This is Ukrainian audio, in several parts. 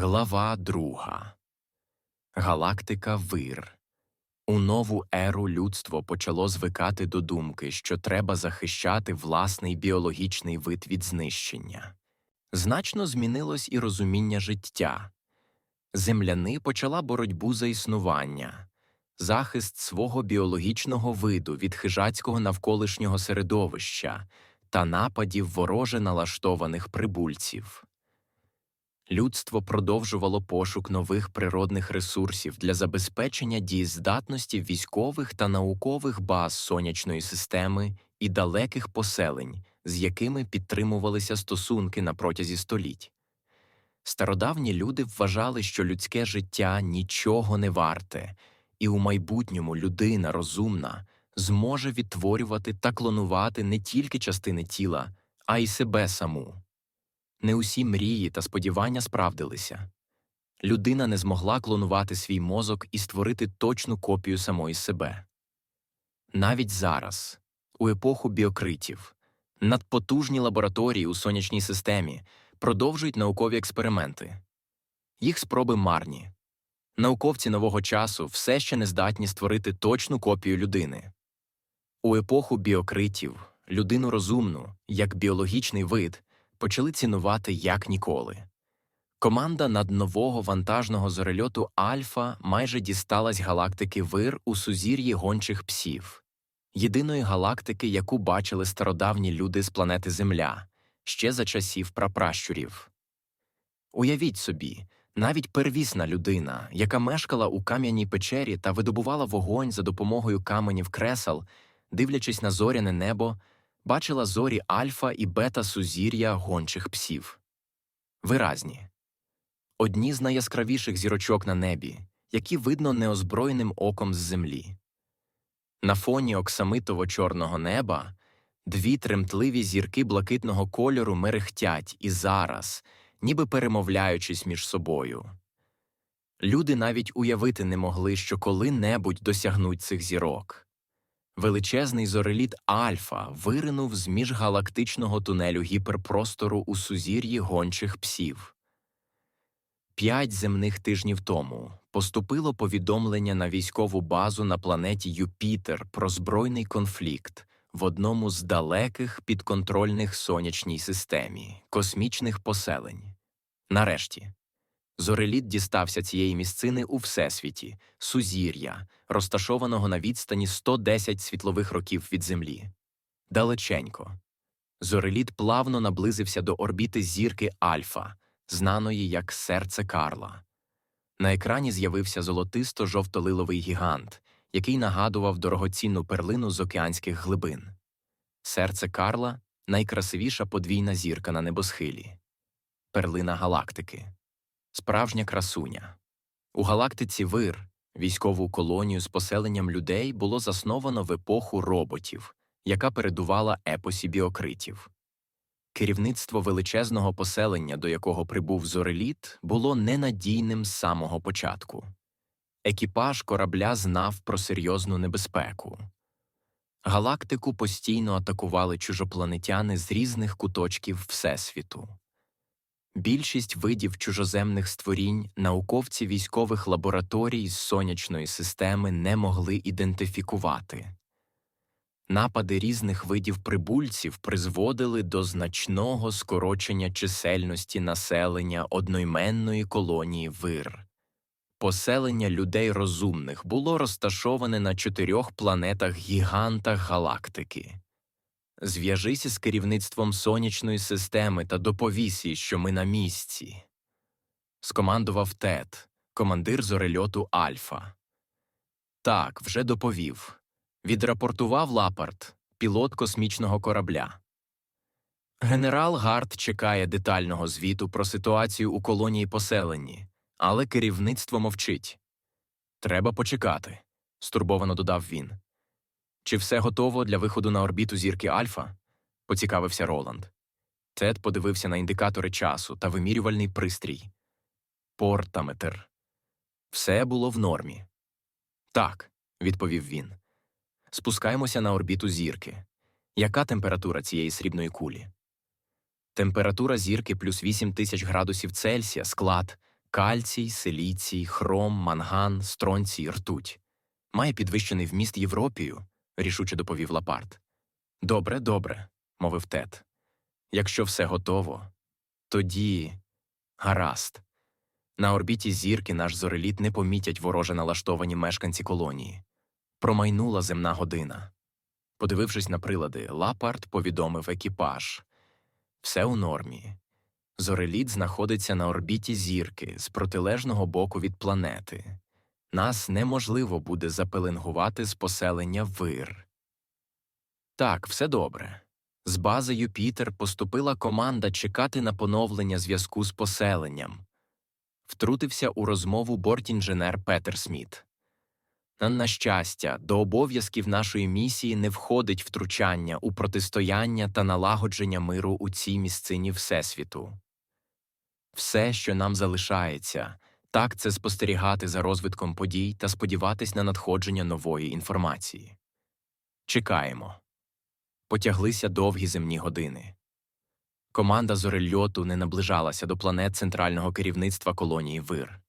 Глава друга Галактика Вир. У нову еру людство почало звикати до думки, що треба захищати власний біологічний вид від знищення. Значно змінилось і розуміння життя. Земляни почала боротьбу за існування, захист свого біологічного виду від хижацького навколишнього середовища та нападів вороже налаштованих прибульців. Людство продовжувало пошук нових природних ресурсів для забезпечення дієздатності військових та наукових баз сонячної системи і далеких поселень, з якими підтримувалися стосунки на протязі століть. Стародавні люди вважали, що людське життя нічого не варте, і у майбутньому людина розумна зможе відтворювати та клонувати не тільки частини тіла, а й себе саму. Не усі мрії та сподівання справдилися. Людина не змогла клонувати свій мозок і створити точну копію самої себе. Навіть зараз, у епоху біокритів, надпотужні лабораторії у сонячній системі продовжують наукові експерименти. Їх спроби марні. Науковці нового часу все ще не здатні створити точну копію людини. У епоху біокритів людину розумну, як біологічний вид, почали цінувати як ніколи. Команда наднового вантажного зорельоту Альфа майже дісталась галактики Вир у сузір'ї гончих псів, єдиної галактики, яку бачили стародавні люди з планети Земля ще за часів прапращурів. Уявіть собі, навіть первісна людина, яка мешкала у кам'яній печері та видобувала вогонь за допомогою каменів кресел, дивлячись на зоряне небо, бачила зорі альфа і бета сузір'я гончих псів. Виразні одні з найяскравіших зірочок на небі, які видно неозброєним оком з землі. На фоні оксамитово чорного неба дві тремтливі зірки блакитного кольору мерехтять і зараз, ніби перемовляючись між собою. Люди навіть уявити не могли, що коли-небудь досягнуть цих зірок. Величезний зореліт Альфа виринув з міжгалактичного тунелю гіперпростору у сузір'ї гончих псів. П'ять земних тижнів тому поступило повідомлення на військову базу на планеті Юпітер про збройний конфлікт в одному з далеких підконтрольних сонячній системі космічних поселень. Нарешті. Зореліт дістався цієї місцини у Всесвіті, сузір'я, розташованого на відстані 110 світлових років від Землі. Далеченько. Зореліт плавно наблизився до орбіти зірки Альфа, знаної як серце Карла. На екрані з'явився золотисто-жовтолиловий гігант, який нагадував дорогоцінну перлину з океанських глибин. Серце Карла найкрасивіша подвійна зірка на небосхилі, перлина галактики. Справжня красуня. У галактиці Вир військову колонію з поселенням людей було засновано в епоху роботів, яка передувала епосі біокритів. Керівництво величезного поселення, до якого прибув зореліт, було ненадійним з самого початку. Екіпаж корабля знав про серйозну небезпеку. Галактику постійно атакували чужопланетяни з різних куточків Всесвіту. Більшість видів чужоземних створінь науковці військових лабораторій з сонячної системи не могли ідентифікувати. Напади різних видів прибульців призводили до значного скорочення чисельності населення одноіменної колонії вир. Поселення людей розумних було розташоване на чотирьох планетах гігантах галактики. Зв'яжися з керівництвом сонячної системи та доповісь їй, що ми на місці. Скомандував Тед, командир зорельоту Альфа. Так, вже доповів. Відрапортував Лапарт, пілот космічного корабля. Генерал Гарт чекає детального звіту про ситуацію у колонії поселенні, але керівництво мовчить. Треба почекати, стурбовано додав він. Чи все готово для виходу на орбіту зірки Альфа? поцікавився Роланд. Тед подивився на індикатори часу та вимірювальний пристрій. Портаметр. Все було в нормі. Так, відповів він. Спускаємося на орбіту зірки. Яка температура цієї срібної кулі? Температура зірки плюс 8 тисяч градусів Цельсія, склад кальцій, силіцій, хром, манган, стронцій, ртуть. Має підвищений вміст Європію, рішуче доповів Лапарт. Добре, добре, мовив Тед. Якщо все готово, тоді гаразд. На орбіті зірки наш зореліт не помітять вороже налаштовані мешканці колонії. Промайнула земна година. Подивившись на прилади, Лапарт повідомив екіпаж все у нормі. Зореліт знаходиться на орбіті зірки з протилежного боку від планети. Нас неможливо буде запеленгувати з поселення вир. Так, все добре. З бази Юпітер поступила команда чекати на поновлення зв'язку з поселенням. Втрутився у розмову бортінженер Петер Сміт. На, щастя, до обов'язків нашої місії не входить втручання у протистояння та налагодження миру у цій місцині Всесвіту. Все, що нам залишається, так це спостерігати за розвитком подій та сподіватись на надходження нової інформації. Чекаємо. Потяглися довгі земні години. Команда зорельоту не наближалася до планет центрального керівництва колонії Вир.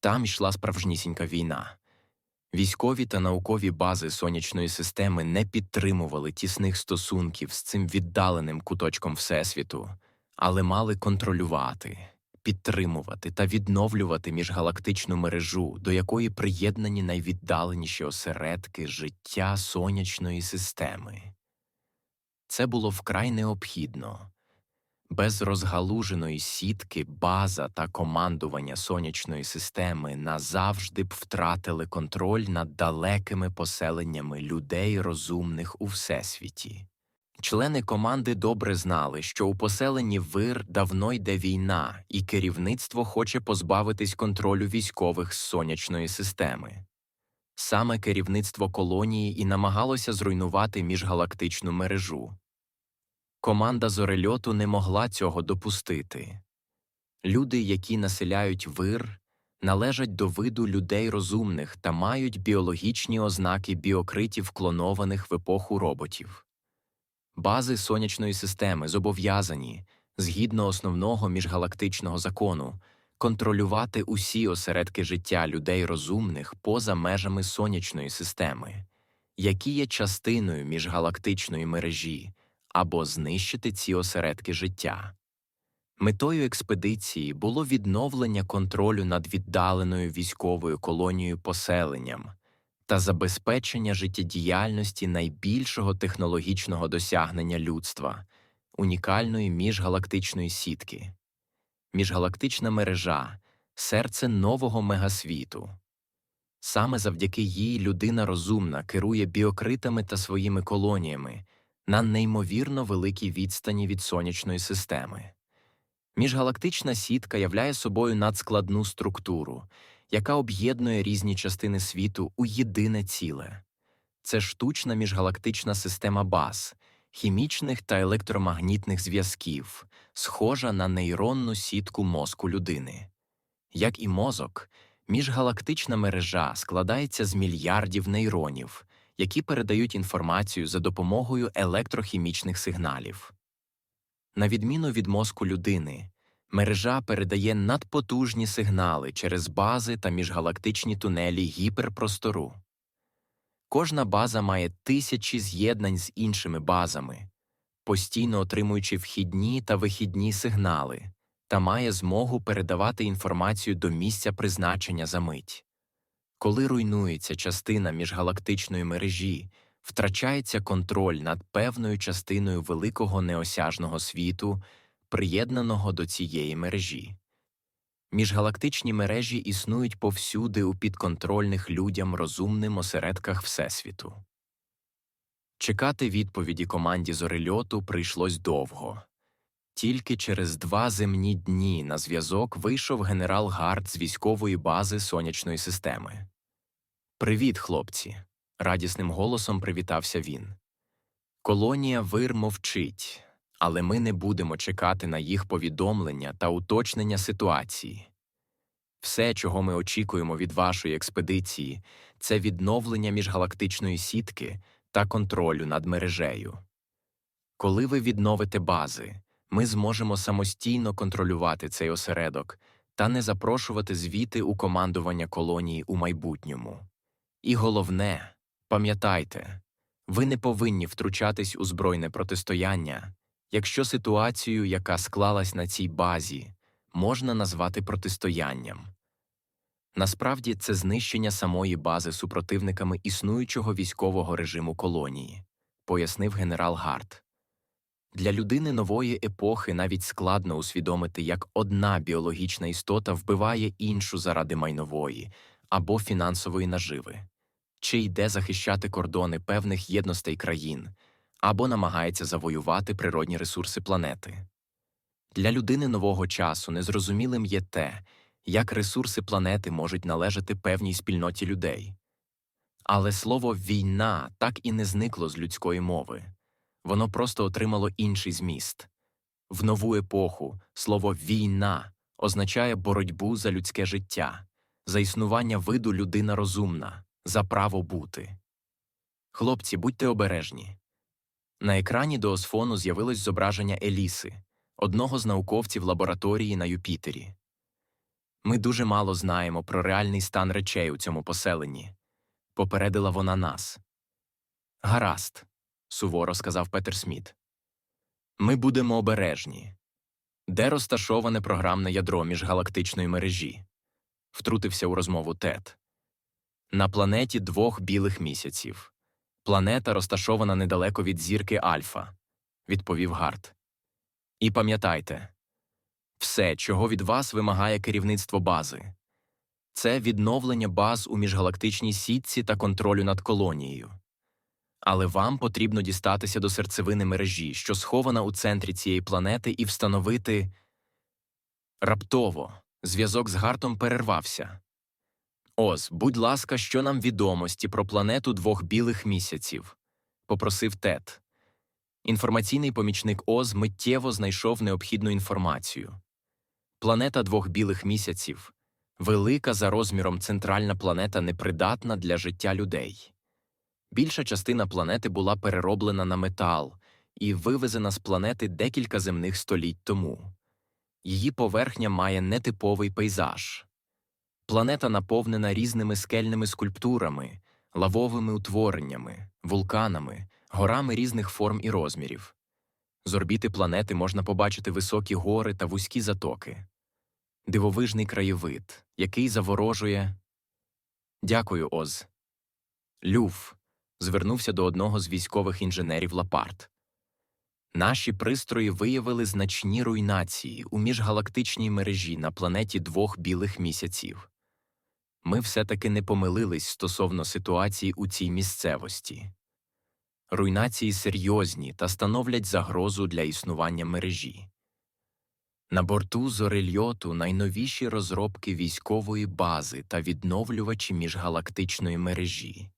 Там йшла справжнісінька війна. Військові та наукові бази сонячної системи не підтримували тісних стосунків з цим віддаленим куточком Всесвіту, але мали контролювати, підтримувати та відновлювати міжгалактичну мережу, до якої приєднані найвіддаленіші осередки життя сонячної системи. Це було вкрай необхідно. Без розгалуженої сітки, база та командування сонячної системи назавжди б втратили контроль над далекими поселеннями людей розумних у всесвіті. Члени команди добре знали, що у поселенні Вир давно йде війна, і керівництво хоче позбавитись контролю військових з сонячної системи. Саме керівництво колонії і намагалося зруйнувати міжгалактичну мережу. Команда зорельоту не могла цього допустити. Люди, які населяють вир, належать до виду людей розумних та мають біологічні ознаки біокритів клонованих в епоху роботів. Бази сонячної системи зобов'язані, згідно основного міжгалактичного закону, контролювати усі осередки життя людей розумних поза межами сонячної системи, які є частиною міжгалактичної мережі або знищити ці осередки життя. Метою експедиції було відновлення контролю над віддаленою військовою колонією поселенням та забезпечення життєдіяльності найбільшого технологічного досягнення людства унікальної міжгалактичної сітки. Міжгалактична мережа серце нового мегасвіту. Саме завдяки їй людина розумна керує біокритами та своїми колоніями на неймовірно великій відстані від сонячної системи. Міжгалактична сітка являє собою надскладну структуру, яка об'єднує різні частини світу у єдине ціле. Це штучна міжгалактична система баз, хімічних та електромагнітних зв'язків, схожа на нейронну сітку мозку людини. Як і мозок, міжгалактична мережа складається з мільярдів нейронів, які передають інформацію за допомогою електрохімічних сигналів. На відміну від мозку людини, мережа передає надпотужні сигнали через бази та міжгалактичні тунелі гіперпростору. Кожна база має тисячі з'єднань з іншими базами, постійно отримуючи вхідні та вихідні сигнали, та має змогу передавати інформацію до місця призначення за мить. Коли руйнується частина міжгалактичної мережі, втрачається контроль над певною частиною великого неосяжного світу, приєднаного до цієї мережі. Міжгалактичні мережі існують повсюди у підконтрольних людям розумним осередках Всесвіту. Чекати відповіді команді зорельоту прийшлось довго. Тільки через два земні дні на зв'язок вийшов генерал Гард з військової бази сонячної системи. Привіт, хлопці. радісним голосом привітався він. Колонія вир мовчить, але ми не будемо чекати на їх повідомлення та уточнення ситуації. Все, чого ми очікуємо від вашої експедиції, це відновлення міжгалактичної сітки та контролю над мережею. Коли ви відновите бази, ми зможемо самостійно контролювати цей осередок та не запрошувати звіти у командування колонії у майбутньому. І головне, пам'ятайте, ви не повинні втручатись у збройне протистояння, якщо ситуацію, яка склалась на цій базі, можна назвати протистоянням. Насправді це знищення самої бази супротивниками існуючого військового режиму колонії, пояснив генерал Гарт. Для людини нової епохи навіть складно усвідомити, як одна біологічна істота вбиває іншу заради майнової або фінансової наживи, чи йде захищати кордони певних єдностей країн, або намагається завоювати природні ресурси планети. Для людини нового часу незрозумілим є те, як ресурси планети можуть належати певній спільноті людей. Але слово війна так і не зникло з людської мови воно просто отримало інший зміст. В нову епоху слово війна означає боротьбу за людське життя, за існування виду людина розумна, за право бути. Хлопці, будьте обережні. На екрані до осфону з'явилось зображення Еліси, одного з науковців лабораторії на Юпітері. Ми дуже мало знаємо про реальний стан речей у цьому поселенні. Попередила вона нас. Гаразд, суворо сказав Петер Сміт. Ми будемо обережні. Де розташоване програмне ядро міжгалактичної мережі? втрутився у розмову Тед. На планеті двох білих місяців. Планета розташована недалеко від зірки Альфа, відповів Гарт. І пам'ятайте все, чого від вас вимагає керівництво бази, це відновлення баз у міжгалактичній сітці та контролю над колонією. Але вам потрібно дістатися до серцевини мережі, що схована у центрі цієї планети, і встановити раптово зв'язок з Гартом перервався. Оз, будь ласка, що нам відомості про планету двох білих місяців? попросив Тед. Інформаційний помічник Оз миттєво знайшов необхідну інформацію. Планета двох білих місяців велика за розміром центральна планета непридатна для життя людей. Більша частина планети була перероблена на метал і вивезена з планети декілька земних століть тому. Її поверхня має нетиповий пейзаж. Планета наповнена різними скельними скульптурами, лавовими утвореннями, вулканами, горами різних форм і розмірів. З орбіти планети можна побачити високі гори та вузькі затоки, дивовижний краєвид, який заворожує. Дякую, Оз. Люф звернувся до одного з військових інженерів Лапарт. Наші пристрої виявили значні руйнації у міжгалактичній мережі на планеті двох білих місяців. Ми все таки не помилились стосовно ситуації у цій місцевості. Руйнації серйозні та становлять загрозу для існування мережі. На борту зорельоту найновіші розробки військової бази та відновлювачі міжгалактичної мережі.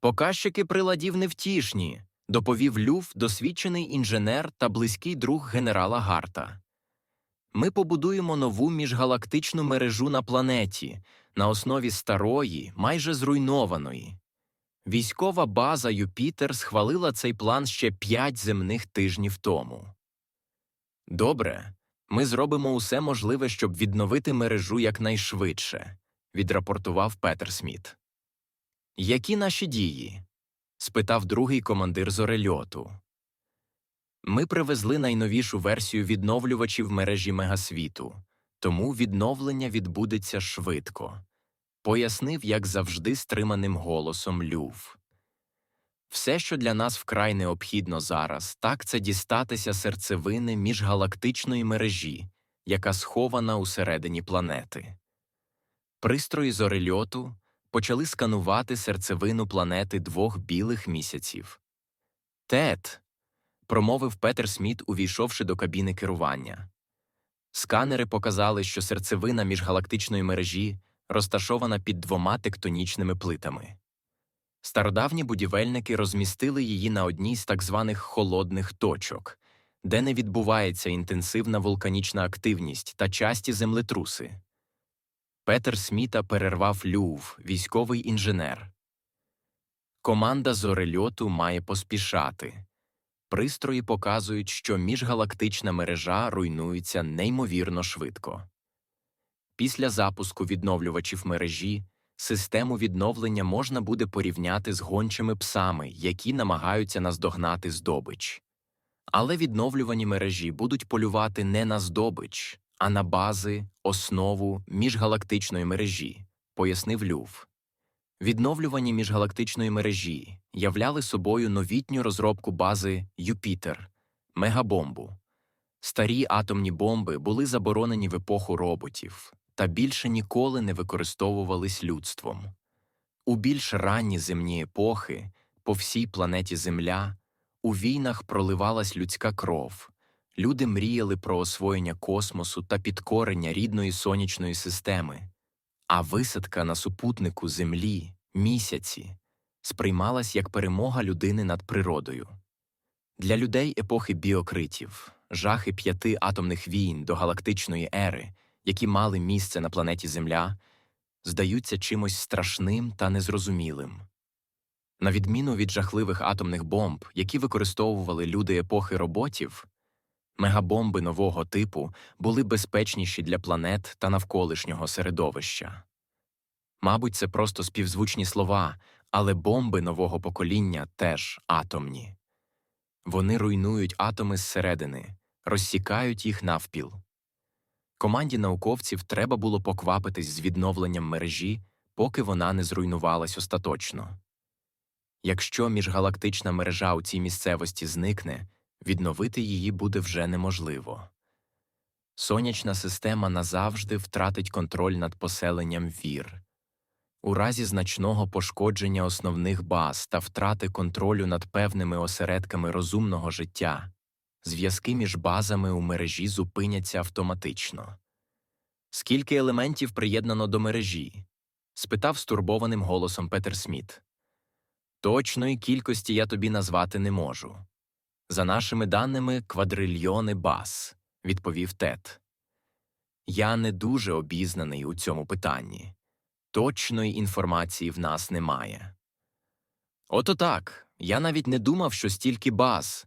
Показчики приладів невтішні, доповів Люф, досвідчений інженер та близький друг генерала Гарта. Ми побудуємо нову міжгалактичну мережу на планеті на основі старої, майже зруйнованої. Військова база Юпітер схвалила цей план ще п'ять земних тижнів тому. Добре, ми зробимо усе можливе, щоб відновити мережу якнайшвидше, відрапортував Петер Сміт. Які наші дії? спитав другий командир зорельоту. Ми привезли найновішу версію відновлювачів мережі Мегасвіту, тому відновлення відбудеться швидко, пояснив, як завжди, стриманим голосом Люв. Все, що для нас вкрай необхідно зараз, так це дістатися серцевини міжгалактичної мережі, яка схована усередині планети. Пристрої зорельоту почали сканувати серцевину планети двох білих місяців. Тет. Промовив Петер Сміт, увійшовши до кабіни керування. Сканери показали, що серцевина міжгалактичної мережі розташована під двома тектонічними плитами. Стародавні будівельники розмістили її на одній з так званих холодних точок, де не відбувається інтенсивна вулканічна активність та часті землетруси. Петер Сміта перервав Люв, військовий інженер. Команда зорельоту має поспішати. Пристрої показують, що міжгалактична мережа руйнується неймовірно швидко. Після запуску відновлювачів мережі систему відновлення можна буде порівняти з гончими псами, які намагаються наздогнати здобич. Але відновлювані мережі будуть полювати не на здобич, а на бази, основу міжгалактичної мережі, пояснив Люв. Відновлювані міжгалактичної мережі являли собою новітню розробку бази Юпітер, мегабомбу. Старі атомні бомби були заборонені в епоху роботів та більше ніколи не використовувались людством. У більш ранні земні епохи, по всій планеті Земля, у війнах проливалась людська кров. Люди мріяли про освоєння космосу та підкорення рідної сонячної системи, а висадка на супутнику Землі місяці сприймалась як перемога людини над природою. Для людей епохи біокритів, жахи п'яти атомних війн до галактичної ери, які мали місце на планеті Земля, здаються чимось страшним та незрозумілим. На відміну від жахливих атомних бомб, які використовували люди епохи роботів, мегабомби нового типу були безпечніші для планет та навколишнього середовища. Мабуть, це просто співзвучні слова, але бомби нового покоління теж атомні. Вони руйнують атоми зсередини, розсікають їх навпіл. Команді науковців треба було поквапитись з відновленням мережі, поки вона не зруйнувалась остаточно. Якщо міжгалактична мережа у цій місцевості зникне, відновити її буде вже неможливо. Сонячна система назавжди втратить контроль над поселенням вір. У разі значного пошкодження основних баз та втрати контролю над певними осередками розумного життя, зв'язки між базами у мережі зупиняться автоматично. Скільки елементів приєднано до мережі? спитав стурбованим голосом Петер Сміт. Точної кількості я тобі назвати не можу. За нашими даними, квадрильйони баз, відповів Тед. Я не дуже обізнаний у цьому питанні. Точної інформації в нас немає. Ото так. Я навіть не думав, що стільки баз.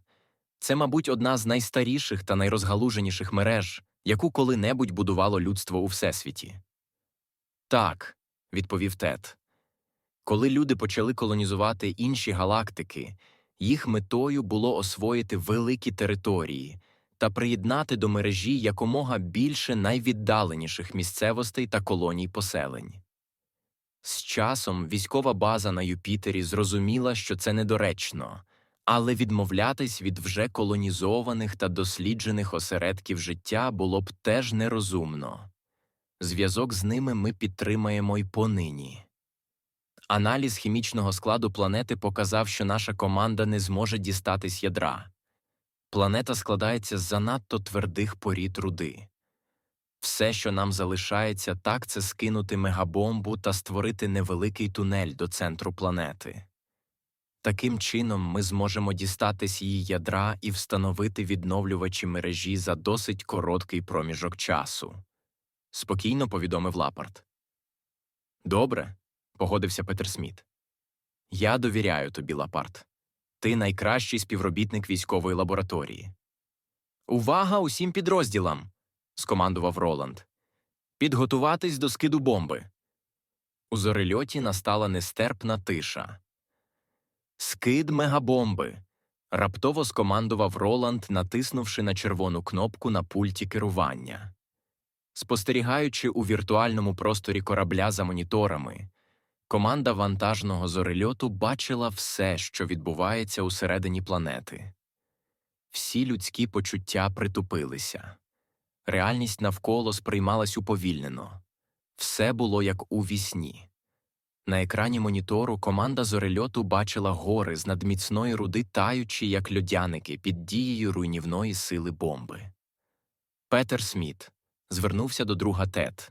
Це, мабуть, одна з найстаріших та найрозгалуженіших мереж, яку коли-небудь будувало людство у Всесвіті. Так, відповів Тед. Коли люди почали колонізувати інші галактики, їх метою було освоїти великі території та приєднати до мережі якомога більше найвіддаленіших місцевостей та колоній поселень. З часом військова база на Юпітері зрозуміла, що це недоречно, але відмовлятись від вже колонізованих та досліджених осередків життя було б теж нерозумно. Зв'язок з ними ми підтримаємо й понині. Аналіз хімічного складу планети показав, що наша команда не зможе дістатись ядра. Планета складається з занадто твердих порід руди. Все, що нам залишається, так це скинути мегабомбу та створити невеликий тунель до центру планети. Таким чином ми зможемо дістатись її ядра і встановити відновлювачі мережі за досить короткий проміжок часу. Спокійно повідомив Лапарт. Добре, погодився Петер Сміт. Я довіряю тобі, Лапарт. Ти найкращий співробітник військової лабораторії. Увага усім підрозділам скомандував Роланд. Підготуватись до скиду бомби. У зорельоті настала нестерпна тиша. Скид мегабомби. раптово скомандував Роланд, натиснувши на червону кнопку на пульті керування. Спостерігаючи у віртуальному просторі корабля за моніторами, команда вантажного зорельоту бачила все, що відбувається усередині планети. Всі людські почуття притупилися. Реальність навколо сприймалась уповільнено. Все було як у вісні. На екрані монітору команда зорельоту бачила гори з надміцної руди, таючи, як льодяники під дією руйнівної сили бомби. Петер Сміт звернувся до друга Тед.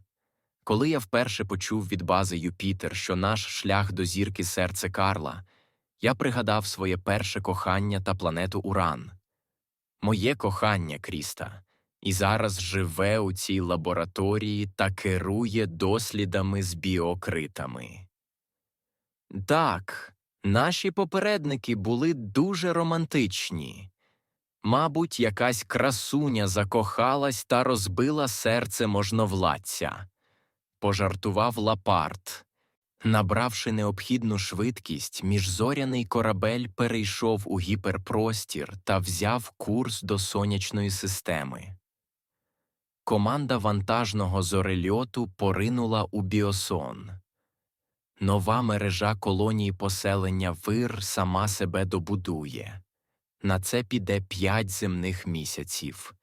Коли я вперше почув від бази Юпітер, що наш шлях до зірки серце Карла, я пригадав своє перше кохання та планету Уран. Моє кохання, Кріста і зараз живе у цій лабораторії та керує дослідами з біокритами. Так, наші попередники були дуже романтичні. Мабуть, якась красуня закохалась та розбила серце можновладця, пожартував Лапарт. Набравши необхідну швидкість, міжзоряний корабель перейшов у гіперпростір та взяв курс до сонячної системи. Команда вантажного зорельоту поринула у біосон. Нова мережа колонії поселення Вир сама себе добудує. На це піде п'ять земних місяців.